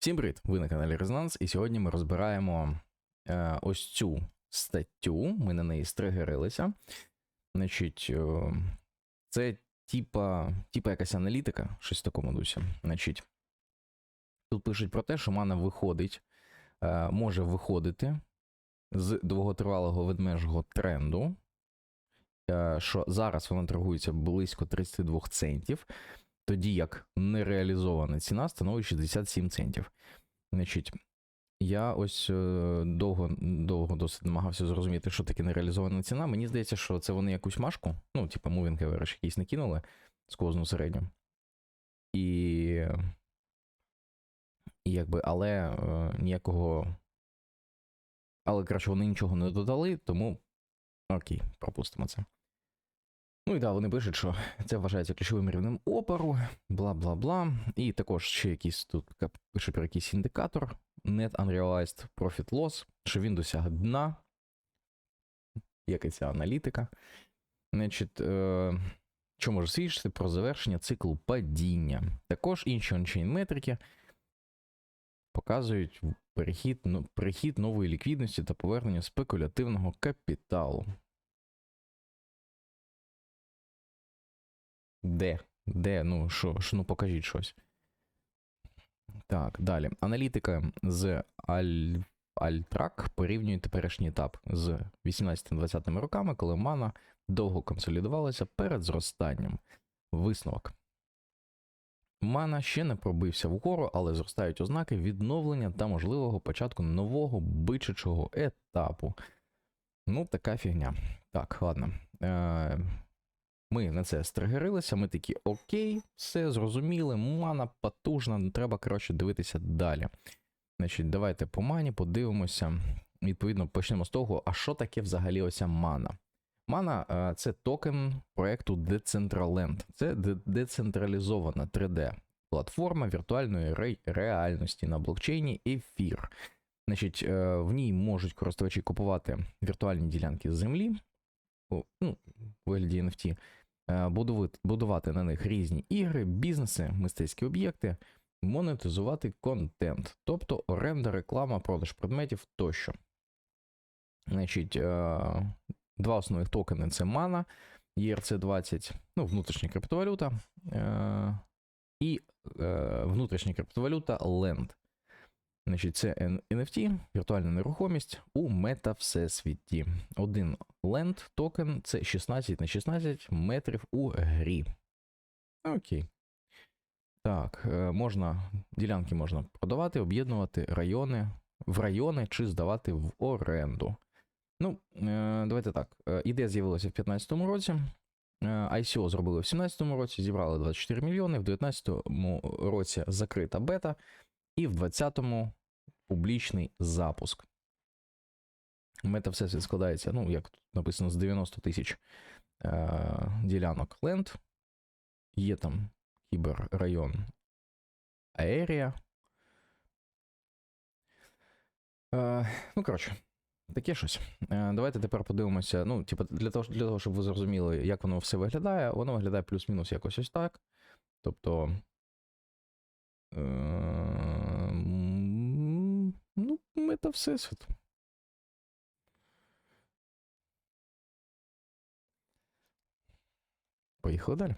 Всім привіт! Ви на каналі Резонанс, і сьогодні ми розбираємо е, ось цю статтю. Ми на неї стригерилися. Значить, е, це типа, типа якась аналітика, щось в такому дусі. Значить, тут пишуть про те, що мана виходить, е, може виходити з довготривалого ведмежого тренду. е, Що зараз вона торгується близько 32 центів тоді як нереалізована ціна становить 67 центів. Значить, я ось е, довго довго досить намагався зрозуміти, що таке нереалізована ціна. Мені здається, що це вони якусь машку, ну, типу, moving average якийсь накинули сквозну середню. І. І якби, але е, ніякого. Але краще вони нічого не додали, тому окей, пропустимо це. Ну і да, вони пишуть, що це вважається ключовим рівнем опору, бла бла бла. І також ще якийсь тут пише про якийсь індикатор Net Unrealized Profit Loss, що він досяг дна. Як і ця аналітика. Значить, е, що може свідчити про завершення циклу падіння. Також інші ончейн метрики показують перехід, ну, перехід нової ліквідності та повернення спекулятивного капіталу. Де? Де? Ну, що, що, ну покажіть щось. Так, далі. Аналітика з Аль... Альтрак порівнює теперішній етап з 18-20 роками, коли мана довго консолідувалася перед зростанням. Висновок. Мана ще не пробився вгору, але зростають ознаки відновлення та можливого початку нового бичачого етапу. Ну, така фігня. Так, ладно. Е, ми на це стригерилися, ми такі окей, все зрозуміли, мана потужна, треба, коротше, дивитися далі. Значить, давайте по мані подивимося. Відповідно, почнемо з того, а що таке взагалі оця мана? Мана е, це токен проекту Decentraland. Це децентралізована 3D-платформа віртуальної ре реальності на блокчейні Ефір. Значить, е, в ній можуть користувачі купувати віртуальні ділянки землі, ну, у вигляді NFT, Е, будувати на них різні ігри, бізнеси, мистецькі об'єкти, монетизувати контент, тобто оренда, реклама, продаж предметів тощо. Значить, е, Два основних токени це Mana, ERC20, ну, внутрішня криптовалюта, е, і внутрішня криптовалюта Lend. Значить, Це NFT, віртуальна нерухомість у мета-всесвіті. Один ленд токен це 16 на 16 метрів у грі. Окей. Так, е, можна, ділянки можна продавати, об'єднувати райони в райони чи здавати в оренду. Ну, е, давайте так. Е, ідея з'явилася в 2015 році. ICO зробили в 2017 році, зібрали 24 мільйони, в 2019 році закрита бета, і в 2020 публічний запуск. Мета все складається, ну, як тут написано, з 90 тисяч е, ділянок ленд. Є там кіберрайон Аерія. Е, ну, коротше, таке щось. Е, давайте тепер подивимося. Ну, типу, для того, для того, щоб ви зрозуміли, як воно все виглядає, воно виглядає плюс-мінус якось ось так. Тобто. Е, мета всесвіт. Поїхали далі.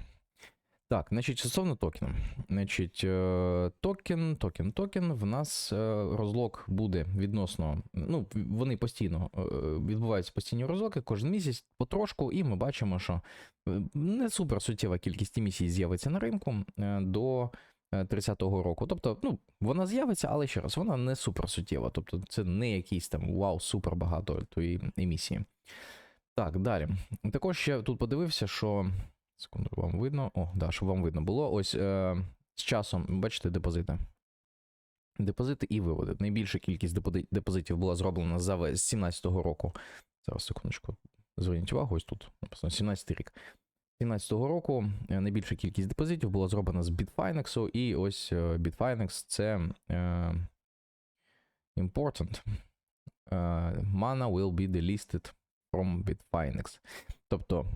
Так, значить, стосовно токена. Значить, е, токен, токен, токен. В нас е, розлок буде відносно. Ну, вони постійно е, відбуваються постійні розлоки кожен місяць потрошку, і ми бачимо, що не супер суттєва кількість емісій з'явиться на ринку до 30-го року. Тобто, ну, вона з'явиться, але ще раз, вона не супер суттєва. Тобто, це не якийсь там вау, супер багато тої емісії. Так, далі. Також ще тут подивився, що. Секунду, вам видно. О, да, щоб вам видно було. Ось е, з часом, бачите, депозити. Депозити і виводи. Найбільша кількість депозитів була зроблена за 17-го року. Зараз, секундочку, зверніть увагу, ось тут написано 17 рік. 2017 року е, найбільша кількість депозитів була зроблена з Bitfinex, і ось е, Bitfinex це е, important. Mana will be delisted from Bitfinex. Тобто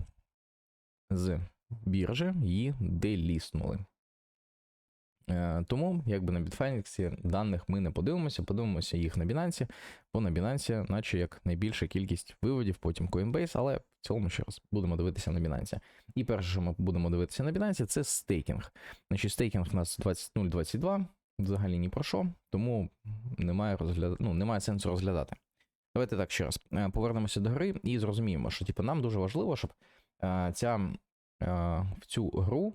з біржі її деліснули. Е, Тому, якби на Bitfinex даних ми не подивимося, подивимося їх на Binance, бо на Binance, наче як найбільша кількість виводів, потім Coinbase, але в цілому ще раз будемо дивитися на Binance. І перше, що ми будемо дивитися на Binance, це стейкінг. Значить, стейкінг у нас 20.022, взагалі ні про що, тому немає, розгляд... ну, немає сенсу розглядати. Давайте так ще раз Е, повернемося до гри і зрозуміємо, що типу, нам дуже важливо, щоб е, ця, в цю гру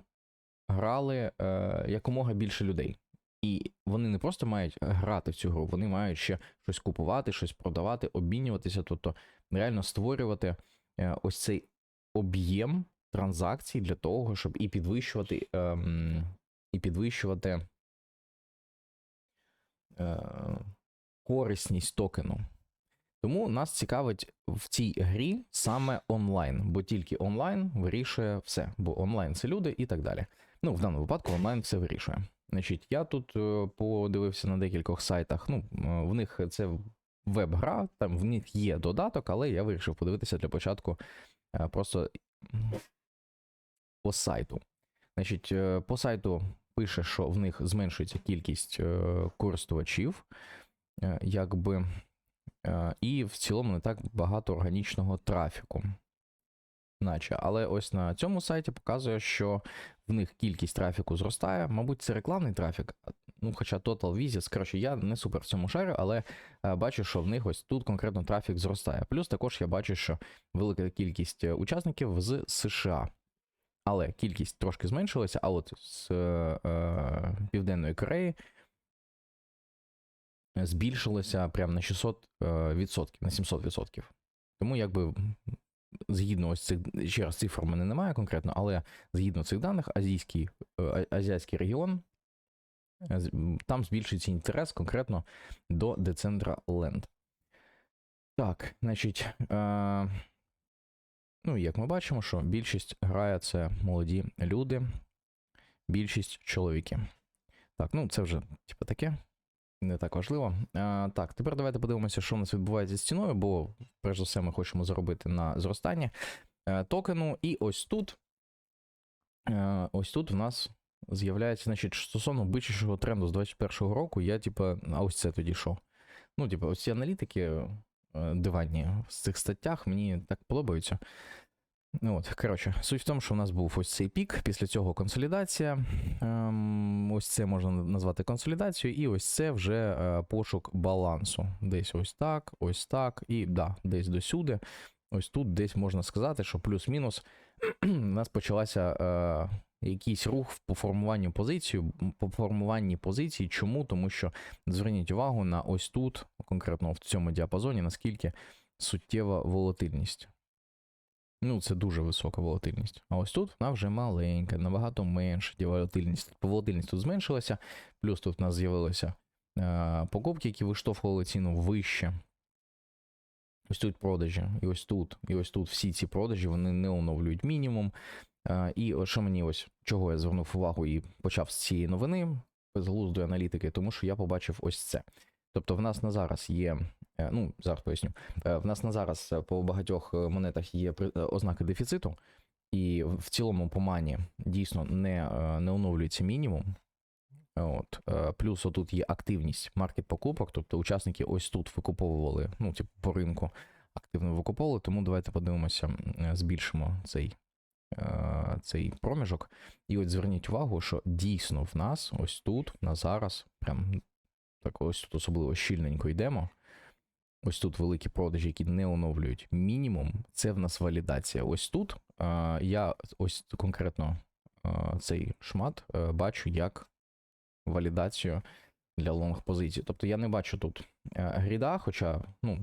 грали е, якомога більше людей. І вони не просто мають грати в цю гру, вони мають ще щось купувати, щось продавати, обмінюватися, тобто реально створювати е, ось цей об'єм транзакцій для того, щоб і підвищувати, ем, і підвищувати е, корисність токену. Тому нас цікавить в цій грі саме онлайн, бо тільки онлайн вирішує все, бо онлайн це люди і так далі. Ну, в даному випадку онлайн все вирішує. Значить, я тут е, подивився на декількох сайтах. Ну, е, в них це веб-гра, там в них є додаток, але я вирішив подивитися для початку е, просто по сайту. Значить, по сайту пише, що в них зменшується кількість користувачів, якби, і в цілому не так багато органічного трафіку. Наче, але ось на цьому сайті показує, що в них кількість трафіку зростає. Мабуть, це рекламний трафік. Ну, хоча Total Visits, коротше, я не супер в цьому шарю, але е, бачу, що в них ось тут конкретно трафік зростає. Плюс також я бачу, що велика кількість е, учасників з США. Але кількість трошки зменшилася, а от з е, е, Південної Кореї збільшилося прямо на 600 е, відсотків, на 700 відсотків. Тому якби згідно ось цих ще раз цифр в мене немає конкретно, але згідно цих даних, азійський, е, азіатський регіон е, там збільшується інтерес конкретно до Decentraland. Так, значить, е, ну, як ми бачимо, що більшість грає це молоді люди, більшість чоловіки. Так, ну це вже типу таке. Не так важливо. А, так, тепер давайте подивимося, що у нас відбувається з ціною, бо перш за все ми хочемо заробити на зростання е, токену. І ось тут, е, ось тут в нас з'являється, значить, стосовно бичішого тренду з 21-го року, я, типа, а ось це тоді що? Ну, типу, ось ці аналітики е, диванні в цих статтях мені так подобаються. Ну от, коротше, суть в тому, що у нас був ось цей пік, після цього консолідація. Ем, ось це можна назвати консолідацією, і ось це вже е, пошук балансу. Десь ось так, ось так, і да, десь досюди. Ось тут десь можна сказати, що плюс-мінус у нас почалася е, якийсь рух по формуванню позиції, по формуванні позицій. Чому? Тому що зверніть увагу на ось тут, конкретно в цьому діапазоні, наскільки суттєва волатильність. Ну, це дуже висока волатильність. А ось тут вона вже маленька, набагато менша волатильність. Волатильність тут зменшилася, плюс тут в нас з'явилися е, покупки, які виштовхували ціну вище. Ось тут продажі, і ось тут, і ось тут всі ці продажі вони не оновлюють мінімум. Е, і що мені ось чого я звернув увагу і почав з цієї новини безглуздої аналітики, тому що я побачив ось це. Тобто, в нас на зараз є, ну зараз поясню, Е, В нас на зараз е, по багатьох е, монетах є е, ознаки дефіциту, і в цілому по мані дійсно не, е, не оновлюється мінімум. От. е, Плюс отут є активність маркет покупок, тобто учасники ось тут викуповували, ну, типу, по ринку активно викуповували, тому давайте подивимося, е, збільшимо цей, е, цей проміжок. І от зверніть увагу, що дійсно в нас ось тут, на зараз, прям так ось тут особливо щільненько йдемо. Ось тут великі продажі, які не оновлюють мінімум. Це в нас валідація. Ось тут а, я ось конкретно а, цей шмат а, бачу як валідацію для лонг позицій. Тобто я не бачу тут а, гріда, хоча, ну,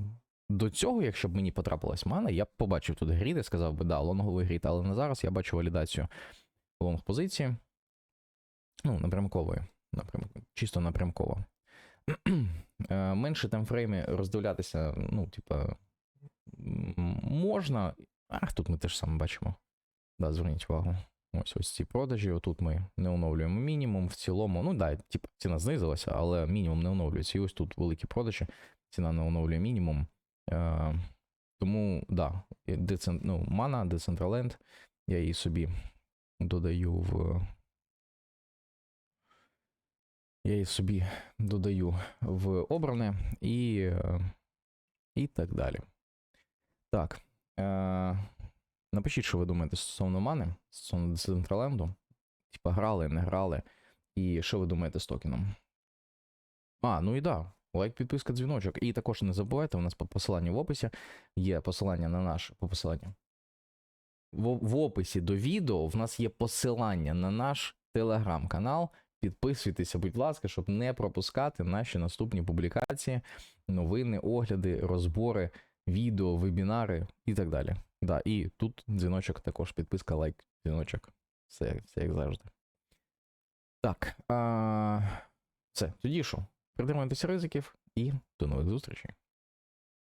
до цього, якщо б мені потрапилась мана, я б побачив тут грід і сказав би, да, лонговий грід, але на зараз я бачу валідацію лонг позиції. Ну, напрямкової. Напрям... Чисто напрямково. Е, менше таймфрейми роздивлятися, ну, типа, можна. Ах, тут ми теж саме бачимо. Да, зверніть увагу. Ось ось ці продажі. Отут ми не оновлюємо мінімум. В цілому, ну да, типа, ціна знизилася, але мінімум не оновлюється. І ось тут великі продажі, ціна не оновлює мінімум. Е, тому, да, і децен... ну, мана, Decentraland, я її собі додаю в Я її собі додаю в обране і, і так далі. Так. Е, напишіть, що ви думаєте стосовно мани, стосовно Децентраленду. Типа грали, не грали. І що ви думаєте з токеном? А, ну і да. Лайк, підписка, дзвіночок. І також не забувайте, у нас по посиланню в описі є посилання на наш по посиланню. В, в описі до відео в нас є посилання на наш телеграм-канал. Підписуйтеся, будь ласка, щоб не пропускати наші наступні публікації, новини, огляди, розбори, відео, вебінари і так далі. Да, і тут дзвіночок також, підписка, лайк, дзвіночок. Все, все як завжди. Так. А... Все, тоді що? Притримуйтеся ризиків і до нових зустрічей.